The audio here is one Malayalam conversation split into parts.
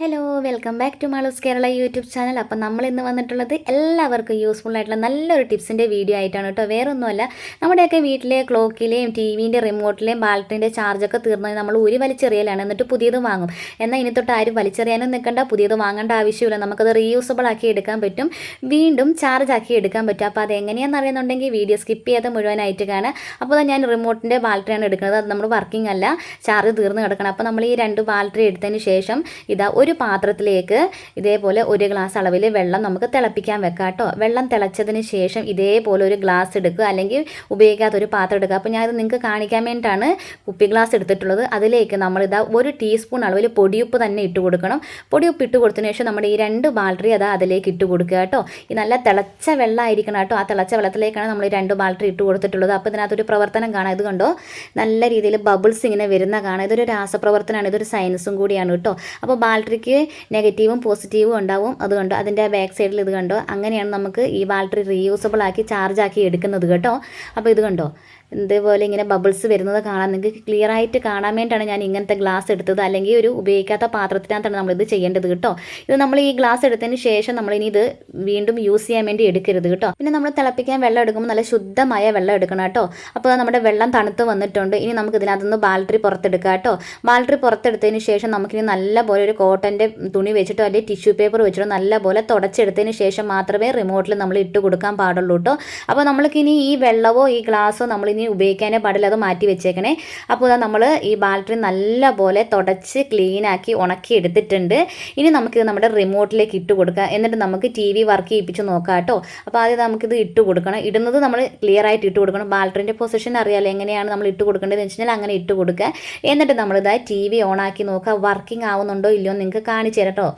Hello welcome back to Maloos Kerala YouTube channel അപ്പം നമ്മൾ ഇന്ന് വന്നിട്ടുള്ളത് എല്ലാവർക്കും യൂസ്ഫുൾ ആയിട്ടുള്ള നല്ലൊരു ടിപ്സിന്റെ വീഡിയോ ആയിട്ടാണ് കേട്ടോ. വേറൊന്നുമല്ല നമ്മുടെയൊക്കെ വീട്ടിലെ ക്ലോക്കിലെയും ടി വിന്റെ റിമോട്ടിലെയും ബാലറ്റിന്റെ ചാർജൊക്കെ തീർന്നത് നമ്മൾ ഒരു വലിച്ചെറിയലാണ്. എന്നിട്ട് പുതിയത് വാങ്ങും. എന്നാൽ ഇനി തൊട്ട് ആരും വലിച്ചെറിയാനും നിൽക്കണ്ട. പുതിയത് വാങ്ങേണ്ട ആവശ്യമില്ല. നമുക്കത് റീയൂസബിൾ ആക്കി എടുക്കാൻ പറ്റും. വീണ്ടും ചാർജ് ആക്കി എടുക്കാൻ പറ്റും. അപ്പോൾ അത് എങ്ങനെയാണെന്ന് അറിയുന്നുണ്ടെങ്കിൽ വീഡിയോ സ്കിപ്പ് ചെയ്യാതെ മുഴുവനായിട്ട് കാണാം അപ്പോൾ ഞാൻ റിമോട്ടിന്റെ ബാലറ്ററിയാണ് എടുക്കുന്നത്. അത് നമ്മൾ വർക്കിംഗ് അല്ല. ചാർജ് തീർന്ന് കിടക്കണം. അപ്പോൾ നമ്മൾ ഈ രണ്ട് ബാലറ്ററി എടുത്തതിന് ശേഷം ഇതാ ഒരു പാത്രത്തിലേക്ക് ഇതേപോലെ ഒരു ഗ്ലാസ് അളവിൽ വെള്ളം നമുക്ക് തിളപ്പിക്കാൻ വെക്കാം കേട്ടോ. വെള്ളം തിളച്ചതിന് ശേഷം ഇതേപോലെ ഒരു ഗ്ലാസ് എടുക്കുക അല്ലെങ്കിൽ ഉപയോഗിക്കാത്ത ഒരു പാത്രം എടുക്കുക. അപ്പോൾ ഞാനിത് നിങ്ങൾക്ക് കാണിക്കാൻ വേണ്ടിയിട്ടാണ് കുപ്പി ഗ്ലാസ് എടുത്തിട്ടുള്ളത്. അതിലേക്ക് നമ്മളിതാ ഒരു ടീസ്പൂൺ അളവിൽ പൊടിയുപ്പ് തന്നെ ഇട്ട് കൊടുക്കണം. പൊടിയുപ്പ് ഇട്ട് കൊടുത്തതിന് ശേഷം നമ്മുടെ ഈ രണ്ട് ബാൾട്ടറി അതാ അതിലേക്ക് ഇട്ട് കൊടുക്കുക കേട്ടോ. ഈ നല്ല തിളച്ച വെള്ളമായിരിക്കണം കേട്ടോ. ആ തിളച്ച വെള്ളത്തിലേക്കാണ് നമ്മൾ ഈ രണ്ട് ബാൾട്ടറി ഇട്ട് കൊടുത്തിട്ടുള്ളത്. അപ്പോൾ ഇതിനകത്തൊരു പ്രവർത്തനം കാണാം. ഇത് കണ്ടോ? നല്ല രീതിയിൽ ബബിൾസ് ഇങ്ങനെ വരുന്ന കാണാം. ഇതൊരു രാസപ്രവർത്തനമാണ്. ഇതൊരു സയൻസും കൂടിയാണ് കേട്ടോ. അപ്പോൾ ബാൾട്ടറിക്ക് നെഗറ്റീവും പോസിറ്റീവും ഉണ്ടാവും. അതുകൊണ്ട് അതിന്റെ ബാക്ക് സൈഡിൽ ഇത് കണ്ടോ? അങ്ങനെയാണ് നമുക്ക് ഈ ബാറ്ററി റീയൂസബിൾ ആക്കി ചാർജ് ആക്കി എടുക്കുന്നത് കേട്ടോ. അപ്പോൾ ഇത് കണ്ടോ? ഇതേപോലെ ഇങ്ങനെ ബബിൾസ് വരുന്നത് കാണാൻ നിങ്ങൾക്ക് ക്ലിയർ ആയിട്ട് കാണാൻ വേണ്ടിയിട്ടാണ് ഞാൻ ഇങ്ങനത്തെ ഗ്ലാസ് എടുത്തത്. അല്ലെങ്കിൽ ഒരു ഉപയോഗിക്കാത്ത പാത്രത്തിനകത്താണ് നമ്മളിത് ചെയ്യേണ്ടത് കേട്ടോ. ഇത് നമ്മൾ ഈ ഗ്ലാസ് എടുത്തതിന് ശേഷം നമ്മളിനി ഇത് വീണ്ടും യൂസ് ചെയ്യാൻ വേണ്ടി എടുക്കരുത് കേട്ടോ. പിന്നെ നമ്മൾ തിളപ്പിക്കാൻ വെള്ളം എടുക്കുമ്പോൾ നല്ല ശുദ്ധമായ വെള്ളം എടുക്കണം കേട്ടോ. അപ്പോൾ നമ്മുടെ വെള്ളം തണുത്ത് വന്നിട്ടുണ്ട്. ഇനി നമുക്ക് ഇതിനകത്തുനിന്ന് ബാറ്ററി പുറത്തെടുക്കാം കേട്ടോ. ബാറ്ററി പുറത്തെടുത്തതിന് ശേഷം നമുക്കിനി നല്ല പോലെ ഒരു കോട്ടന്റെ തുണി വെച്ചിട്ടോ അല്ലെങ്കിൽ ടിഷ്യൂ പേപ്പർ വെച്ചിട്ടോ നല്ലപോലെ തുടച്ചെടുത്തതിന് ശേഷം മാത്രമേ റിമോട്ടിൽ നമ്മൾ ഇട്ട് കൊടുക്കാൻ പാടുള്ളൂ കേട്ടോ അപ്പോൾ നമ്മൾക്കിനി ഈ വെള്ളമോ ഈ ഗ്ലാസ്സോ നമ്മളിനി ഉപയോഗിക്കാനേ പാടില്ല. അത് മാറ്റി വെച്ചേക്കണേ. അപ്പോൾ നമ്മൾ ഈ ബാറ്ററി നല്ലപോലെ തുടച്ച് ക്ലീനാക്കി ഉണക്കി എടുത്തിട്ടുണ്ട്. ഇനി നമുക്കിത് നമ്മുടെ റിമോട്ടിലേക്ക് ഇട്ട് കൊടുക്കാം. എന്നിട്ട് നമുക്ക് ടി വി വർക്ക് ചെയ്യിപ്പിച്ച് നോക്കാം കേട്ടോ അപ്പോൾ ആദ്യം നമുക്കിത് ഇട്ട് കൊടുക്കണം. ഇടുന്നത് നമ്മൾ ക്ലിയർ ആയിട്ട് ഇട്ട് കൊടുക്കണം. ബാറ്ററിന്റെ പൊസിഷൻ അറിയാമല്ലോ എങ്ങനെയാണ് നമ്മൾ ഇട്ട് കൊടുക്കേണ്ടതെന്ന് വെച്ച് കഴിഞ്ഞാൽ അങ്ങനെ ഇട്ട് കൊടുക്കുക എന്നിട്ട് നമ്മളിതായി ടി വി ഓണാക്കി നോക്കുക വർക്കിംഗ് ആവുന്നുണ്ടോ ഇല്ലയോ എന്ന് നിങ്ങൾക്ക് കാണിച്ചു തരാം കേട്ടോ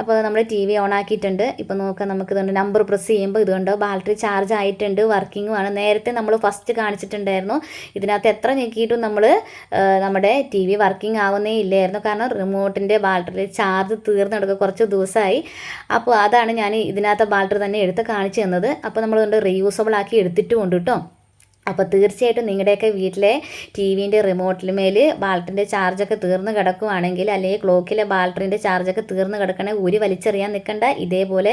അപ്പോൾ നമ്മൾ ടി വി ഓൺ ആക്കിയിട്ടുണ്ട്. ഇപ്പോൾ നോക്കാം നമുക്ക് ഇതുകൊണ്ട് നമ്പർ പ്രസ് ചെയ്യുമ്പോൾ ഇതുകൊണ്ട് ബാറ്ററി ചാർജ് ആയിട്ടുണ്ട്. വർക്കിങ്ങുമാണ് നേരത്തെ നമ്മൾ ഫസ്റ്റ് കാണിച്ചിട്ടുണ്ടായിരുന്നു. ഇതിനകത്ത് എത്ര ഞെക്കിയിട്ടും നമ്മൾ നമ്മുടെ ടി വി വർക്കിംഗ് ആവുന്നേ ഇല്ലായിരുന്നു. കാരണം റിമോട്ടിന്റെ ബാറ്ററി ചാർജ് തീർന്നു കിടക്കുക കുറച്ച് ദിവസമായി. അപ്പോൾ അതാണ് ഞാൻ ഇതിനകത്ത് ബാറ്ററി തന്നെ എടുത്ത് കാണിച്ചു തന്നത്. അപ്പോൾ നമ്മളിതുകൊണ്ട് റീയൂസബിൾ ആക്കി എടുത്തിട്ടുമുണ്ട് കേട്ടോ അപ്പോൾ തീർച്ചയായിട്ടും നിങ്ങളുടെയൊക്കെ വീട്ടിലെ ടി വിന്റെ റിമോട്ടിലുമേൽ ബാൾട്ടിന്റെ ചാർജൊക്കെ തീർന്ന് കിടക്കുവാണെങ്കിൽ അല്ലെങ്കിൽ ക്ലോക്കിലെ ബാൾട്ടറിന്റെ ചാർജൊക്കെ തീർന്ന് കിടക്കണേ ഉരി വലിച്ചെറിയാൻ നിൽക്കണ്ട. ഇതേപോലെ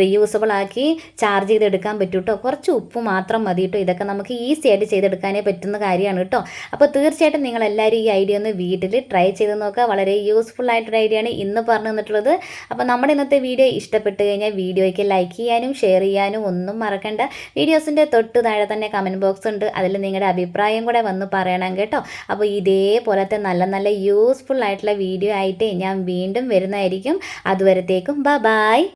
റീയൂസബിൾ ആക്കി ചാർജ് ചെയ്തെടുക്കാൻ പറ്റും കേട്ടോ കുറച്ച് ഉപ്പ് മാത്രം മതി കേട്ടോ. ഇതൊക്കെ നമുക്ക് ഈസി ആയിട്ട് ചെയ്തെടുക്കാനേ പറ്റുന്ന കാര്യമാണ് കേട്ടോ. അപ്പോൾ തീർച്ചയായിട്ടും നിങ്ങളെല്ലാവരും ഈ ഐഡിയ ഒന്ന് വീട്ടിൽ ട്രൈ ചെയ്ത് നോക്കുക. വളരെ യൂസ്ഫുൾ ആയിട്ടൊരു ഐഡിയ ആണ് ഇന്ന് പറഞ്ഞു തന്നിട്ടുള്ളത്. അപ്പോൾ നമ്മുടെ ഇന്നത്തെ വീഡിയോ ഇഷ്ടപ്പെട്ട് കഴിഞ്ഞാൽ വീഡിയോയ്ക്ക് ലൈക്ക് ചെയ്യാനും ഷെയർ ചെയ്യാനും ഒന്നും മറക്കണ്ട. വീഡിയോസിന്റെ തൊട്ട് താഴെ തന്നെ കമന്റ് ഉണ്ട്. അതിൽ നിങ്ങളുടെ അഭിപ്രായം കൂടെ വന്ന് പറയണം കേട്ടോ. അപ്പോൾ ഇതേപോലത്തെ നല്ല നല്ല യൂസ്ഫുൾ ആയിട്ടുള്ള വീഡിയോ ആയിട്ട് ഞാൻ വീണ്ടും വരുന്നതായിരിക്കും. അതുവരത്തേക്കും ബ ബായ്